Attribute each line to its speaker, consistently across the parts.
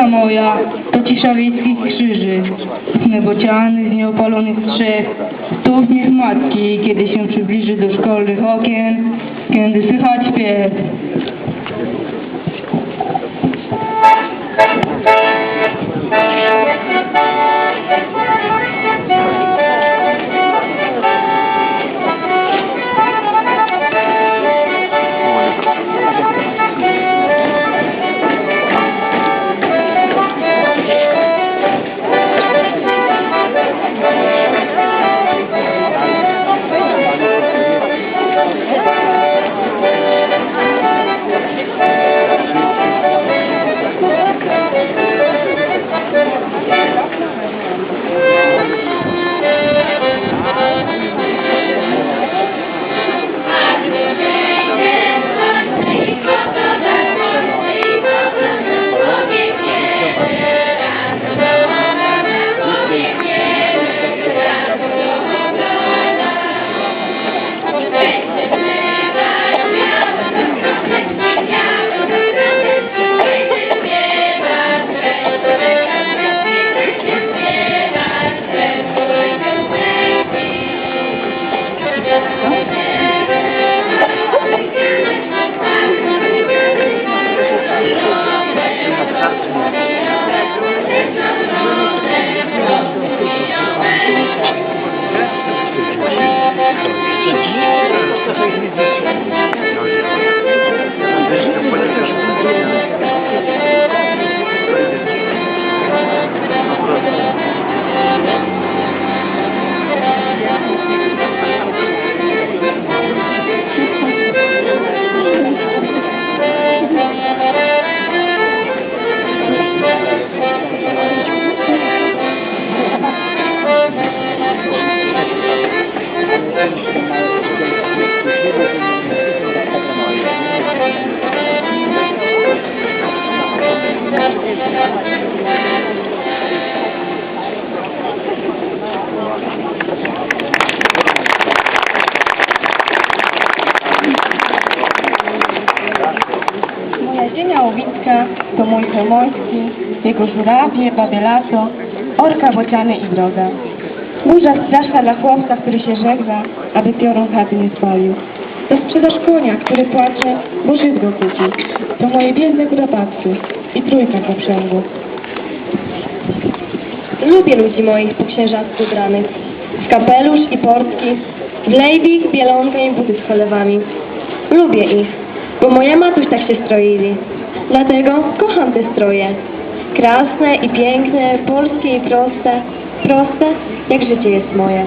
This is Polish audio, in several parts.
Speaker 1: Dusza moja to cisza wieckich krzyży, nebociany z nieopalonych strzew, to uśmiech matki, kiedy się przybliży do szkolnych okien, kiedy słychać śpiew.
Speaker 2: Pomorski, jego żurawie, babie lato, orka, bociany i droga. Burza straszna dla chłopca, który się żegna, aby piorun chaty nie spalił. To sprzedaż konia, który płacze, bo Żyd go kupi. To moje biedne kuropatsy i trójka poprzęgu. Lubię ludzi moich po księżacku ubranych. W kapelusz i portki, w lejbik, bielonkę i buty z cholewami. Lubię ich, bo moja matuś tak się stroili. Dlatego kocham te stroje. Krasne i piękne, polskie i proste. Proste, jak życie jest moje.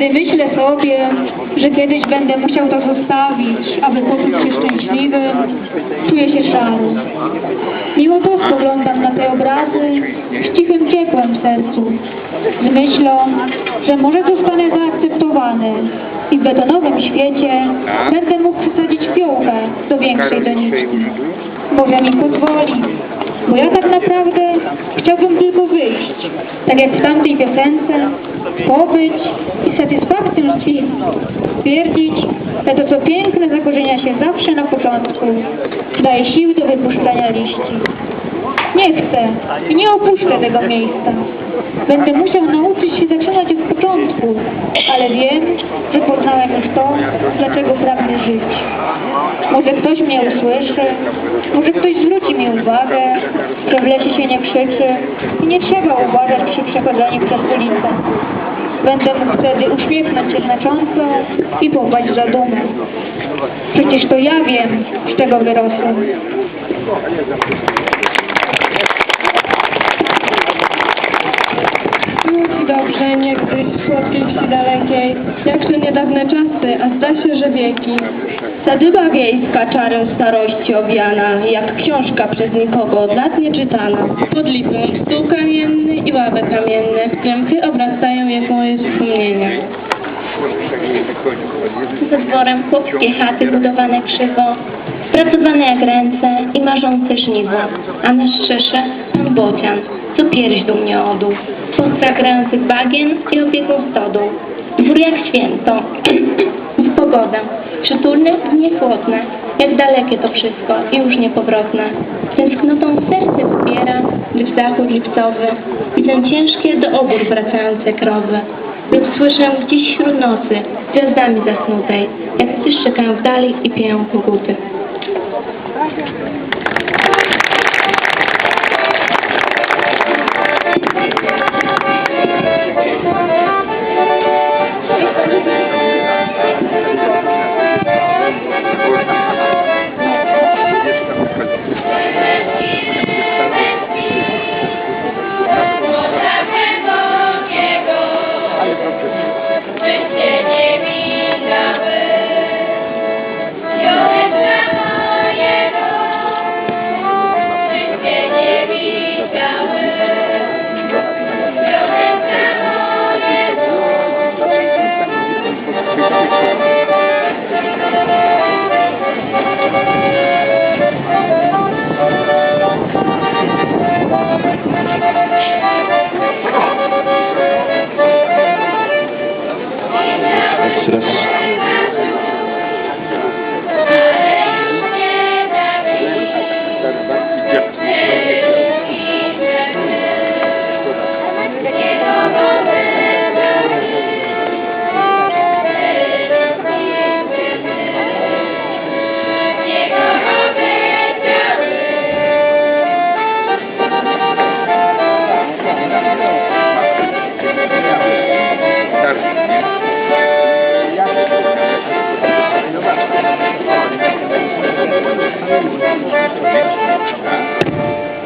Speaker 3: Kiedy myślę sobie, że kiedyś będę musiał to zostawić, aby poczuć się szczęśliwy, czuję się szary. Mimo to spoglądam na te obrazy z cichym ciepłem w sercu, z myślą, że może zostanę zaakceptowany i w betonowym świecie będę mógł przysadzić fiołkę do większej doniczki. Boże mi pozwoli, bo ja tak naprawdę chciałbym tylko wyjść, tak jak w tamtej piosence, pobyć i satysfakcją tkwi, stwierdzić, że to co piękne zakorzenia się zawsze na początku, daje siły do wypuszczania liści. Nie chcę i nie opuszczę tego miejsca. Będę musiał nauczyć się zaczynać od początku, ale wiem, że poznałem już to, dlaczego pragnę żyć. Może ktoś mnie usłyszy, może ktoś zwróci mi uwagę, że w lesie się nie krzyczy i nie trzeba uważać przy przechodzeniu przez ulicę. Będę mógł wtedy uśmiechnąć się znacząco i popaść za dumę. Przecież to ja wiem, z czego wyrosłem.
Speaker 2: Jakże niedawne czasy, a zda się, że wieki. Sadyba wiejska czarem starości owiana, jak książka przez nikogo od lat nie czytana. Pod lipą stół kamienny i ławy kamienne, w krępy obrastają jak moje wspomnienia.
Speaker 4: Za dworem chłopskie chaty budowane krzywo, pracowane jak ręce i marzące żniwo, a na szczysze pan bocian, co pierś dumnie odół, pustra grających bagien i opieką stodu. Dwór jak święto, w pogodę, przytulne i niechłodne, jak dalekie to wszystko i już niepowrotne. Tęsknotą serce wspiera, gdy w zachód lipcowy widzę ciężkie do obór wracające krowy. Lub słyszę gdzieś wśród nocy, gwiazdami zasnutej, jak psy szczekają w dali i pieją koguty.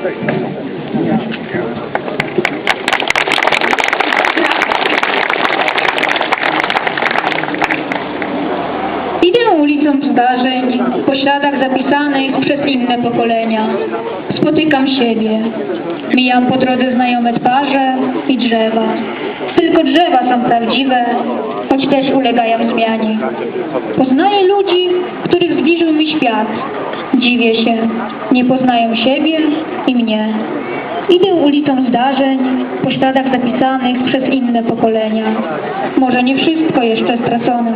Speaker 3: Idę ulicą zdarzeń, po śladach zapisanych przez inne pokolenia. Spotykam siebie. Mijam po drodze znajome twarze i drzewa. Tylko drzewa są prawdziwe, choć też ulegają zmianie. Poznaję ludzi, zbliżył mi świat. Dziwię się, nie poznają siebie i mnie. Idę ulicą zdarzeń, po śladach zapisanych przez inne pokolenia. Może nie wszystko jeszcze stracone.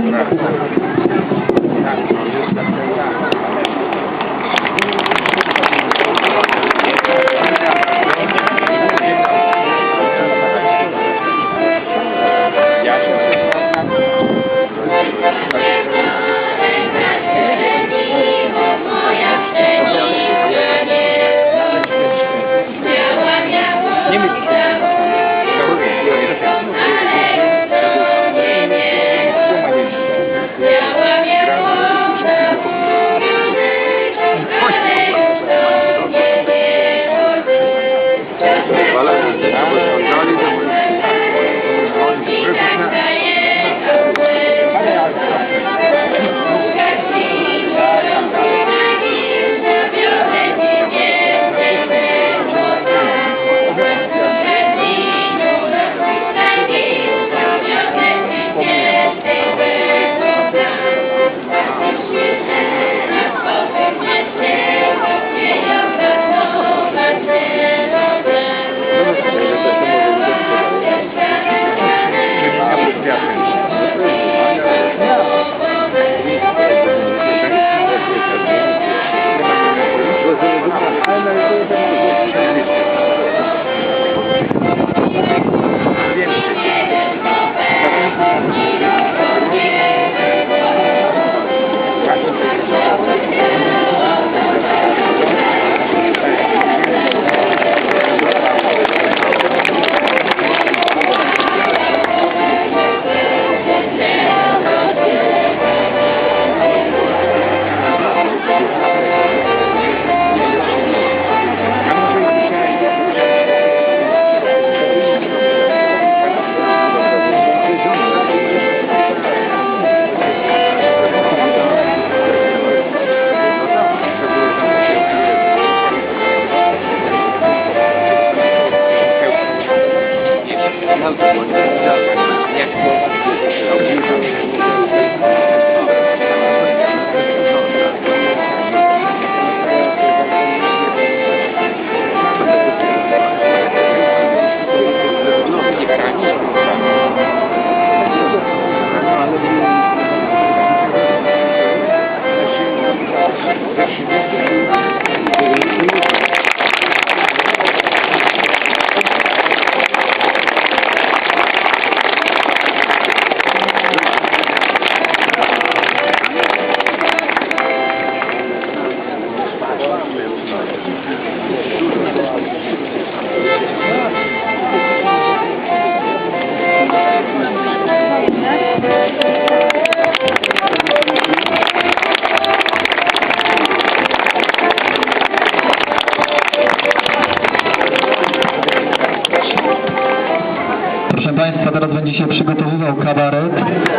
Speaker 5: Przygotowywał kabaret.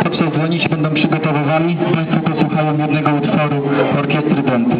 Speaker 5: Podczas dzwonić będą przygotowywali. Państwo posłuchają jednego utworu orkiestry Dęty.